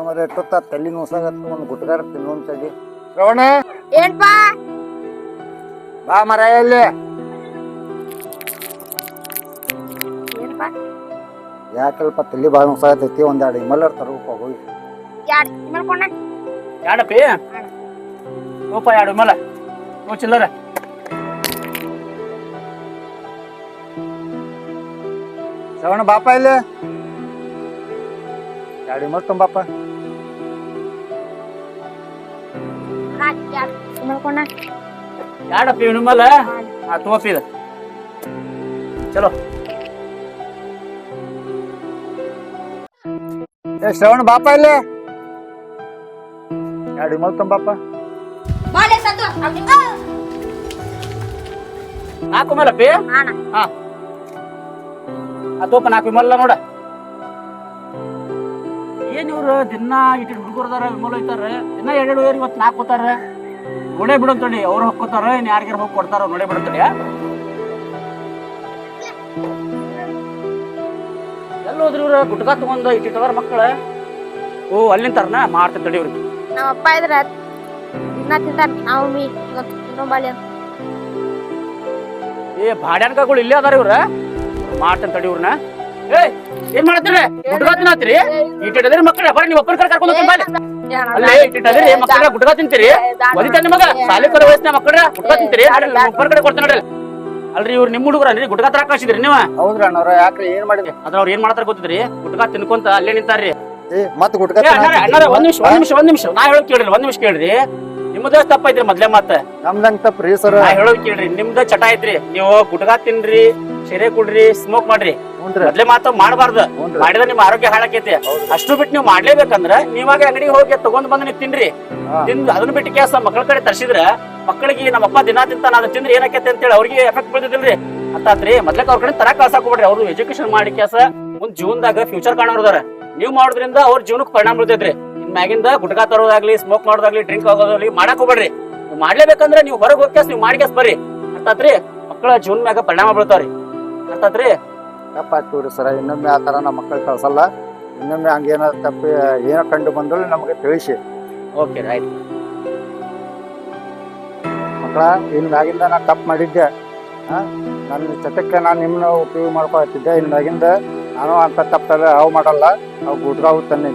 ಅವರ ಎಷ್ಟೊತ್ತ ತಲೆ ನೋಸಾಗತ್ತ ಒಂದು ಗುಟ್ಗಾರ ತಿನ್ನೊಂದ್ ಸಡಿ ಶ್ರವಣ? ಏನ್ಪಾ? ಬಾ ಮರ ಇಲ್ಲಿ ಏನ್ಪಾ? ಯಾಕಲ್ಪ ತಲೆ ಭಾಳ ನೋಸಾಗತೈತಿ ಒಂದೆರಡು ಇಮಲ್ಲರ್ ತರಬೇಕು ಹೋಗಿ. ಯಾಡ್ ಮಾಡ್ಕೊಂಡ ಯಾಡಪ್ಪಿ? ರೂಪಾಯಿ ಎರಡು ಮಲ ನೋ ಚಿಲ್ಲರ. ಶ್ರವಣ ಬಾಪ ಇಲ್ಲಿ? ಎರಡು ಇಮಲ್ ತುಂಬಾಪ ಯಾಡ್ ಮಾಡ್ಕೊಂಡ ಯಾಡಪ್ಪಿ ಇವನು ಮಲ ಆ ತೋಪಿ ಇದು. ಚಲೋ. ಏ ಶ್ರವಣ ಬಾಪ ಇಲ್ಲಿ? ಎರಡು ಇಮಲ್ ತುಂಬಾಪ ಬಾಳೆ ಸದ್ದು. ಅಲ್ಲಿ ನಾಲ್ಕು ಮಲಪ್ಪಿ? ಅಣ್ಣ. ಹಾ. ಆ ತೋಪ ನಾಲ್ಕು ವಿಮಲ್ಲ ನೋಡ. ಏನ್ ಇವ್ರು ದಿನ ಇಟ್ಟು ಹುಡುಗರದಾರ ವಿಮಲ್ ಐತಾರ ದಿನ ಎರಡು ಏರ್ ಇವತ್ತು ನಾಲ್ಕು ಹೋತಾರ ನೋಡೇ ಬಿಡಂತಡಿ ಅವ್ರು ಹೊಕ್ಕೋತಾರ ಇನ್ ಯಾರಿಗಾರ ಹೋಗಿ ಕೊಡ್ತಾರ ನೋಡೇ ಬಿಡಂತಡಿ ಎಲ್ಲ ಹೋದ್ರಿ ಇವ್ರ? ಗುಟ್ಕಾ ತಗೊಂಡ್ ಇಟ್ಟಿಟ್ಟದಾರ ಮಕ್ಕಳ ಓ ಅಲ್ಲಿಂತಾರನ ಮಾಡ್ತೀನಿ ತಡಿ ಇವ್ರಿಗೆ ನಮ್ಮ ಅಪ್ಪ ಇದ್ರ ದಿನ ನಾವು ಮೀ ಏ ಬಾಡ್ಯಾನ್ಕಗಳು ಇಲ್ಲೇ ಅದಾರ ಇವ್ರ? ಮಾಡ್ತೇನೆ ತಡಿ ಇವ್ರನ್ನ ಏನ್ ಮಾಡತ್ತೀರಿ? ಗುಟ್ಕಾ ತಿನ್ನತ್ತೀರಿ ಇಟ್ಟಿಟ್ಟದ್ರಿ ಮಕ್ಕಳ ಬರ್ರಿ ನೀವು ಒಬ್ಬರ ಕರ್ಕೊಂಡು ಹೋಗ್ತೀನಿ ಬಾಲಿ. ಅಲ್ಲೇ ಇಟ್ಟಿಟ್ಟದ್ರಿ ಮಕ್ಕಳ ಗುಡ್ಗ ತಿಂತೀರಿ? ಬದಿತಾನ ನಿಮಗ ಸಾಲಿ ಕರ ವಯಸ್ಸಿನ ಮಕ್ಕಳ ಗುಡ್ಗ ತಿಂತೀರಿ? ಒಬ್ಬರ ಕಡೆ ಕೊಡ್ತೀನಿ ನೋಡ್ರಿ. ಅಲ್ರಿ ಇವ್ರು ನಿಮ್ಮ ಹುಡುಗರ ಅಲ್ರಿ ಗುಡ್ಗ ತರ ಕಳ್ಸಿದ್ರಿ ನೀವು? ಹೌದ್ರ ಅಣ್ಣವ್ರ ಯಾಕ್ರಿ ಏನ್ ಮಾಡಿದ್ರಿ? ಅದ್ರ ಅವ್ರ ಏನ್ ಮಾಡ್ತಾರ ಗೊತ್ತಿದ್ರಿ? ಗುಡ್ಗ ತಿನ್ಕೊಂತ ಅಲ್ಲೇ ನಿಂತಾರ್ರಿ. ಮತ್ ಅಣ್ಣಾರ ಒಂದ್ ನಿಮಿಷ ಒಂದ್ ನಿಮಿಷ ಒಂದ್ ನಿಮಿಷ. ನಾ ಹೇಳೋದ್ ಕೇಳ್ರಿ ಒಂದ್ ನಿಮಿಷ ಕೇಳ್ರಿ. ನಿಮ್ಮದ ತಪ್ಪ ಐತ್ರಿ ಮೊದ್ಲೇ ಮತ್ತ ನಮ್ದಂಗ್ ತಪ್ಪ್ರಿ ಸರ್? ನಾ ಹೇಳೋದ್ ಕೇಳ್ರಿ ನಿಮ್ದ ಚಟ ಐತ್ರಿ. ನೀವು ಗುಟ್ಕಾ ತಿನ್ರಿ ಸೆರೆ ಕುಡ್ರಿ ಸ್ಮೋಕ್ ಮಾಡ್ರಿ. ಹ್ಞೂನ್ರಿ ಮೊದ್ಲೇ ಮಾತು ಮಾಡಬಾರ್ದು. ಮಾಡಿದ್ರೆ ನಿಮ್ಮ ಆರೋಗ್ಯ ಹಾಳಾಕೈತಿ. ಅಷ್ಟು ಬಿಟ್ಟು ನೀವು ಮಾಡ್ಲೇಬೇಕಂದ್ರ ನೀವಾಗ ಅಂಗಡಿಗೆ ಹೋಗಿ ತಗೊಂಡ್ ಬಂದ್ ನೀವು ತಿನ್ರಿ. ಹಾ. ತಿಂದು ಅದನ್ನ ಬಿಟ್ಟು ಕೇಸ ಮಕ್ಕಳ ಕಡೆ ತರ್ಸಿದ್ರ ಮಕ್ಕಳಿಗೆ ನಮ್ಮಪ್ಪ ದಿನ ತಿಂತಾನ ಅದನ್ನ ತಿಂದ್ರೆ ಏನಾಕೈತಿ ಅಂತೇಳಿ ಅವ್ರಿಗೆ ಎಫೆಕ್ಟ್ ಬೀಳ್ತಿದಿಲ್ರಿ ಅಂತಾತ್ರಿ ಮೊದ್ಲಕ್ಕೆ ಅವ್ರ ಕಡೆ ತರ ಕಳ್ಸಾಕ್ ಕೊಡ್ರಿ ಅವ್ರು ಎಜುಕೇಶನ್ ಮಾಡಿ ಕೇಸ ಮುಂದ್ ಜೀವನದಾಗ ಫ್ಯೂಚರ್ ಕಾಣೋರ್ದಾರ ನೀವ್ ಮಾಡೋದ್ರಿಂದ ಅವ್ರ ಜೀವನಕ್ಕೆ ಪರಿಣಾಮ ಬೀಳ್ತೈತ್ರಿ. ಮ್ಯಾಗಿಂದ ಗುಟ್ಕಾ ತರೋದಾಗ್ಲಿ ಸ್ಮೋಕ್ ಮಾಡೋದಾಗ್ಲಿ ಡ್ರಿಂಕ್ ಆಗೋದಾಗ್ಲಿ ಮಾಡಕ್ ಹೋಗ್ಬೇಡ್ರಿ. ನೀವು ಮಾಡ್ಲೇಬೇಕಂದ್ರೆ ನೀವು ಹೊರಗೆ ಹೋಗ್ಯಾಸ್ ನೀವು ಮಾಡ್ಕೇಸ್ ಬರ್ರಿ. ಅರ್ಥಾತ್ರಿ? ಮಕ್ಕಳ ಜೀವನ ಮ್ಯಾಗ ಪರಿಣಾಮ ಬೀಳ್ತಾವ್ರಿ. ಅರ್ಥಾತ್ರಿ? ತಪ್ಪಾಗ್ತೀವ್ರಿ ಸರ ಇನ್ನೊಮ್ಮೆ ಆ ಥರ ನಮ್ಮ ಮಕ್ಕಳು ಕಳ್ಸಲ್ಲ. ಇನ್ನೊಮ್ಮೆ ಹಂಗೇನ ತಪ್ಪಿ ಏನೋ ಕಂಡು ಬಂದ್ರೆ ನಮಗೆ ತಿಳಿಸಿ. ಓಕೆ ಆಯ್ತು ಮಕ್ಕಳ ಇನ್ ಮ್ಯಾಗಿಂದ ನಾ ತಪ್ಪು ಮಾಡಿದ್ದೆ. ನನ್ನ ಚಟಕ್ಕೆ ನಾನು ನಿಮ್ಮನ್ನ ಉಪಯೋಗ ಮಾಡ್ಕೊಳ್ತಿದ್ದೆ. ಇನ್ ಮ್ಯಾಗಿಂದ ನಾನು ಅಂತ ತಪ್ಪಲ್ಲ ಹಾವು ಮಾಡಲ್ಲ. ನಾವು ಗುಡ್ಗಾವು ತನ್ನಿ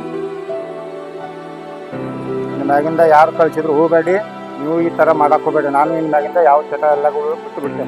ಇನ್ ಮ್ಯಾಗಿಂದ ಯಾರು ಕಳಿಸಿದ್ರು ಹೋಗಬೇಡಿ, ನೀವು ಈ ಥರ ಮಾಡಕ್ಕೆ ಹೋಗಬೇಡಿ. ನಾನು ಇನ್ ಮ್ಯಾಗಿಂದ ಯಾವ ಚಟ ಎಲ್ಲ ಬಿಟ್ಟು ಬಿಟ್ಟೆ